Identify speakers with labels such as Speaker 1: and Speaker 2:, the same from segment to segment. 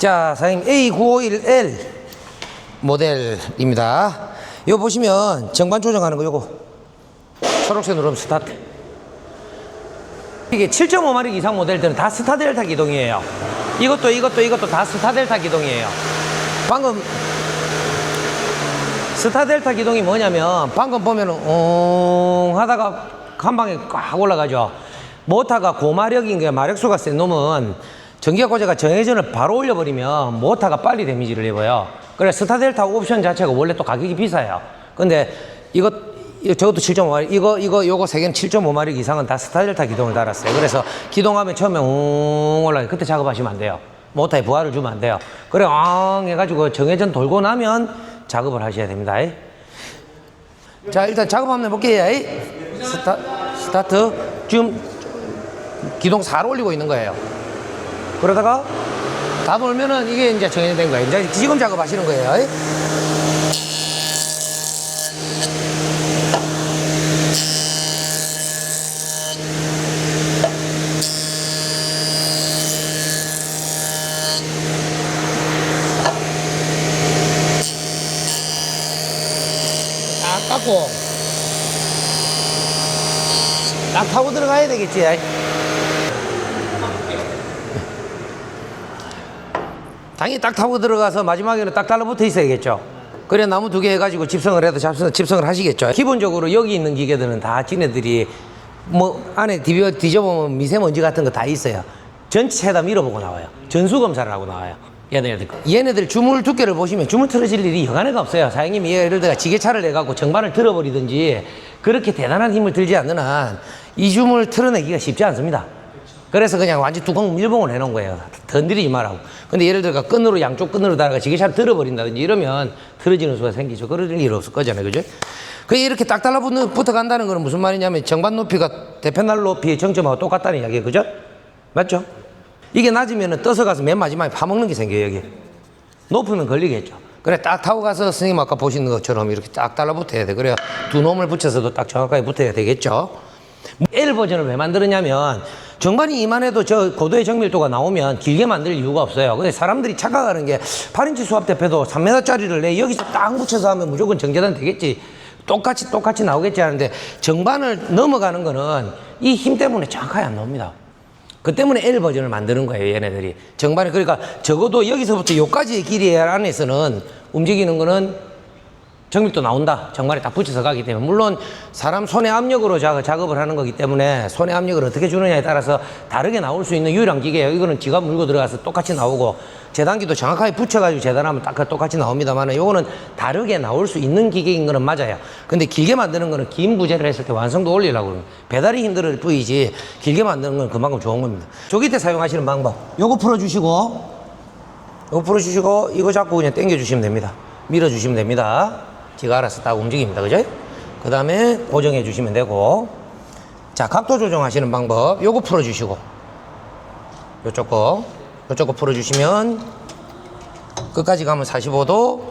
Speaker 1: 자, 사장님 A951L 모델입니다. 이거 보시면 정반 조정하는 거 요거 초록색 누르면 스타트. 이게 7.5마력 이상 모델들은 다 스타델타 기동이에요. 이것도 이것도 이것도 다 스타델타 기동이에요. 방금 스타델타 기동이 뭐냐면 방금 보면은 웅 하다가 한 방에 꽉 올라가죠. 모터가 고마력인 게 마력수가 센 놈은 전기가 고제가 정회전을 바로 올려버리면 모터가 빨리 데미지를 입어요. 그래 스타델타 옵션 자체가 원래 또 가격이 비싸요. 근데 이거 저것도 7.5마력 이거 이거 요거 세 개는 7.5마력 이상은 다 스타델타 기동을 달았어요. 그래서 기동하면 처음에 웅 올라가 그때 작업하시면 안 돼요. 모터에 부하를 주면 안 돼요. 그래 엉 해가지고 정회전 돌고 나면 작업을 하셔야 됩니다. 자 일단 작업 한번 해볼게요. 스타, 스타트 지금 기동 4로 올리고 있는 거예요. 그러다가 다 돌면은 이게 이제 정해진 거예요. 이제 지금 작업하시는 거예요. 딱 깎고 딱 타고 들어가야 되겠지. 당연히 딱 타고 들어가서 마지막에는 딱 달라붙어 있어야겠죠. 그래 나무 두 개 해가지고 집성을 해도 집성을 하시겠죠. 기본적으로 여기 있는 기계들은 다 지네들이 뭐 안에 뒤져, 뒤져보면 미세먼지 같은 거 다 있어요. 전체 다 밀어보고 나와요. 전수 검사를 하고 나와요. 얘네들. 얘네들 주물 두께를 보시면 주물 틀어질 일이 여간해가 없어요. 사장님이 예를 들어 지게차를 내갖고 정반을 틀어버리든지 그렇게 대단한 힘을 들지 않는 한 이 주물 틀어내기가 쉽지 않습니다. 그래서 그냥 완전 뚜껑 밀봉을 해놓은 거예요. 던드리지 말라고. 근데 예를 들어 끈으로 양쪽 끈으로 다가 지게차를 들어버린다든지 이러면 틀어지는 수가 생기죠. 그럴 일 없을 거잖아요. 그죠? 그 이렇게 딱 달라붙어 간다는 거는 무슨 말이냐면 정반 높이가 대편날 높이의 정점하고 똑같다는 이야기예요. 그죠? 맞죠? 이게 낮으면 떠서 가서 맨 마지막에 파먹는 게 생겨요. 여기. 높으면 걸리겠죠. 그래 딱 타고 가서 선생님 아까 보시는 것처럼 이렇게 딱 달라붙어야 돼. 그래야 두 놈을 붙여서도 딱 정확하게 붙어야 되겠죠. L 버전을 왜 만들었냐면 정반이 이만해도 저 고도의 정밀도가 나오면 길게 만들 이유가 없어요. 근데 사람들이 착각하는 게 8인치 수압 대표도 3m짜리를 내 여기서 딱 붙여서 하면 무조건 정제단 되겠지. 똑같이 똑같이 나오겠지 하는데 정반을 넘어가는 거는 이 힘 때문에 정확하게 안 나옵니다. 그 때문에 L 버전을 만드는 거예요, 얘네들이. 정반에 그러니까 적어도 여기서부터 여기까지의 길이 안에서는 움직이는 거는 정밀도 나온다. 정말에 딱 붙여서 가기 때문에. 물론 사람 손의 압력으로 작- 작업을 하는 거기 때문에 손의 압력을 어떻게 주느냐에 따라서 다르게 나올 수 있는 유일한 기계예요. 이거는 지가 물고 들어가서 똑같이 나오고 재단기도 정확하게 붙여가지고 재단하면 딱 똑같이 나옵니다만 요거는 다르게 나올 수 있는 기계인 거는 맞아요. 근데 길게 만드는 거는 긴 부재를 했을 때 완성도 올리려고 거예요. 배달이 힘들 뿐이지 길게 만드는 건 그만큼 좋은 겁니다. 조기 때 사용하시는 방법. 요거 풀어주시고 이거 풀어주시고 이거 잡고 그냥 당겨주시면 됩니다. 밀어주시면 됩니다. 지가 알아서 딱 움직입니다. 그죠? 그 다음에 고정해 주시면 되고 자 각도 조정하시는 방법 요거 풀어 주시고 요쪽 거 요쪽 거 풀어 주시면 끝까지 가면 45도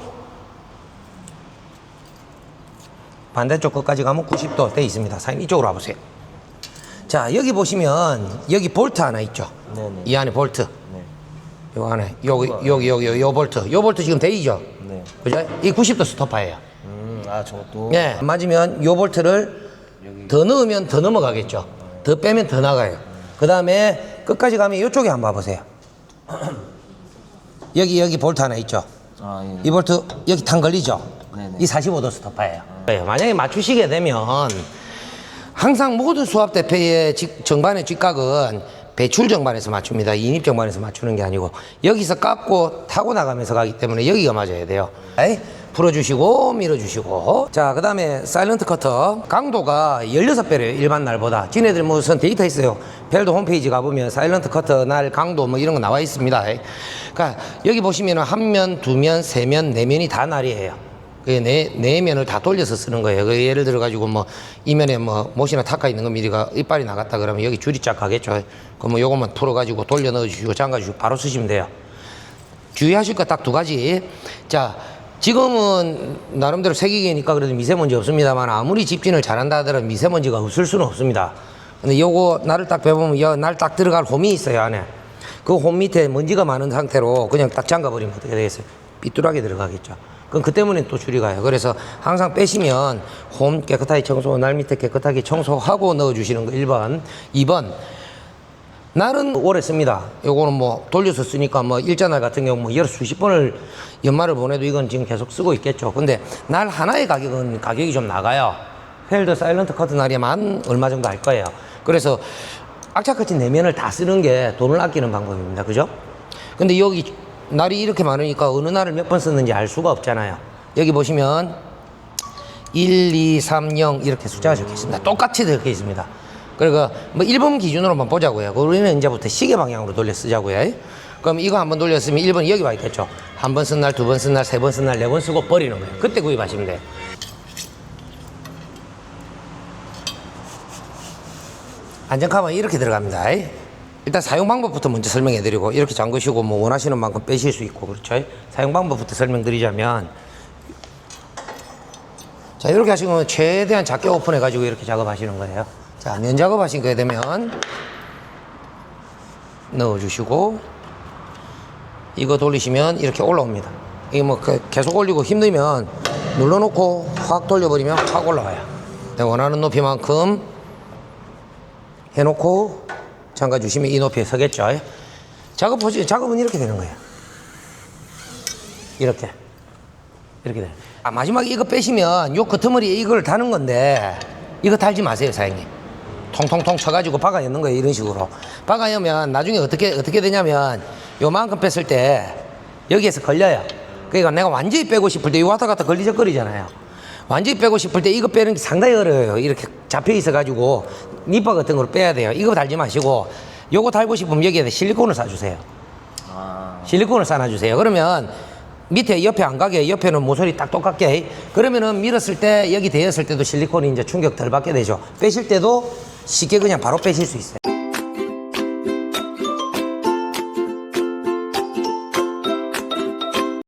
Speaker 1: 반대쪽 끝까지 가면 90도 돼 있습니다. 사장님 이쪽으로 와보세요. 자 여기 보시면 여기 볼트 하나 있죠.
Speaker 2: 네네.
Speaker 1: 이 안에 볼트.
Speaker 2: 네.
Speaker 1: 요 안에 여기 여기 여기 요 볼트 요 볼트 지금 데이죠
Speaker 2: 네.
Speaker 1: 그죠 이 90도 스토퍼예요
Speaker 2: 음, 아 저것도.
Speaker 1: 예 맞으면 요 볼트를 더 넣으면 더 넘어가겠죠 더 빼면 더 나가요 그 다음에 끝까지 가면 이쪽에 한번 봐보세요 여기 여기 볼트 하나 있죠
Speaker 2: 아 예.
Speaker 1: 이 볼트 여기 탄 걸리죠
Speaker 2: 네네.
Speaker 1: 이 45도 스토퍼예요 네, 만약에 맞추시게 되면 항상 모든 수압 대표의 직- 정반의 직각은 배출 정반에서 맞춥니다. 인입 정반에서 맞추는 게 아니고 여기서 깎고 타고 나가면서 가기 때문에 여기가 맞아야 돼요. 에이? 풀어주시고 밀어주시고 자 그 다음에 사일런트 커터 강도가 16배래요 일반 날보다 지네들 무슨 데이터 있어요 벨도 홈페이지 가보면 사일런트 커터 날 강도 뭐 이런 거 나와 있습니다 그러니까 여기 보시면 한 면, 두 면, 세 면, 네 면이 다 날이에요 그 네, 네 면을 다 돌려서 쓰는 거예요. 그 예를 들어 가지고 뭐 이면에 뭐 못이나 탁가 있는 거 미리가 이빨이 나갔다 그러면 여기 줄이 쫙 가겠죠. 그럼 뭐 요것만 풀어 가지고 돌려 넣어 주시고 잠가 주시고 바로 쓰시면 돼요. 주의하실 거 딱 두 가지. 자, 지금은 나름대로 세기계니까 그래도 미세먼지 없습니다만 아무리 집진을 잘한다 하더라도 미세먼지가 없을 수는 없습니다. 근데 요거 날을 딱 배보면 요날딱 들어갈 홈이 있어요 안에. 그 홈 밑에 먼지가 많은 상태로 그냥 딱 잠가버리면 어떻게 되겠어요? 삐뚤하게 들어가겠죠. 그럼 그 때문에 또 줄이 가요. 그래서 항상 빼시면 홈 깨끗하게 청소, 날 밑에 깨끗하게 청소하고 넣어주시는 거 1번. 2번. 날은 오래 씁니다. 요거는 뭐 돌려서 쓰니까 뭐 일자날 같은 경우 뭐 여러 수십 번을 연말을 보내도 이건 지금 계속 쓰고 있겠죠. 근데 날 하나의 가격은 가격이 좀 나가요. 펠더 사일런트 커튼 날이만 얼마 정도 할 거예요. 그래서 악착같이 내면을 다 쓰는 게 돈을 아끼는 방법입니다. 그죠? 근데 여기 날이 이렇게 많으니까 어느 날을 몇 번 썼는지 알 수가 없잖아요. 여기 보시면 1, 2, 3, 0 이렇게 숫자가 적혀 있습니다. 똑같이 적혀 있습니다. 그러니까 뭐 1번 기준으로만 보자고요. 우리는 이제부터 시계 방향으로 돌려 쓰자고요. 그럼 이거 한번 돌렸으면 1번 여기 와 있겠죠. 한 번 쓴 날, 두 번 쓴 날, 세 번 쓴 날, 네 번 쓰고 버리는 거예요. 그때 구입하시면 돼요. 안전카바는 이렇게 들어갑니다. 일단 사용 방법부터 먼저 설명해 드리고 이렇게 잠그시고 뭐 원하시는 만큼 빼실 수 있고 그렇죠. 사용 방법부터 설명드리자면 자 이렇게 하시면 최대한 작게 오픈해 가지고 이렇게 작업하시는 거예요. 자 면 작업하신 거에 되면 넣어주시고 이거 돌리시면 이렇게 올라옵니다. 이게 뭐 그- 계속 올리고 힘들면 눌러놓고 확 돌려버리면 확 올라와요. 내 원하는 높이만큼 해놓고 잠가 주시면 이 높이에 서겠죠. 작업 작업은 이렇게 되는 거예요. 이렇게 이렇게 돼. 아 마지막에 이거 빼시면 요 끄트머리에 이걸 다는 건데 이거 달지 마세요, 사장님. 통통통 쳐가지고 박아 였는 거예요, 이런 식으로. 박아 여면 나중에 어떻게 어떻게 되냐면 요만큼 뺐을 때 여기에서 걸려요. 그러니까 내가 완전히 빼고 싶을 때 이 왔다 갔다 걸리적거리잖아요. 완전히 빼고 싶을 때 이거 빼는 게 상당히 어려워요. 이렇게 잡혀 있어 가지고 니퍼 같은 걸 빼야 돼요. 이거 달지 마시고 요거 달고 싶으면 여기에다 실리콘을 싸주세요.
Speaker 2: 아,
Speaker 1: 실리콘을 싸놔주세요. 그러면 밑에 옆에 안 가게 옆에는 모서리 딱 똑같게 그러면은 밀었을 때 여기 대었을 때도 실리콘이 이제 충격 덜 받게 되죠. 빼실 때도 쉽게 그냥 바로 빼실 수 있어요.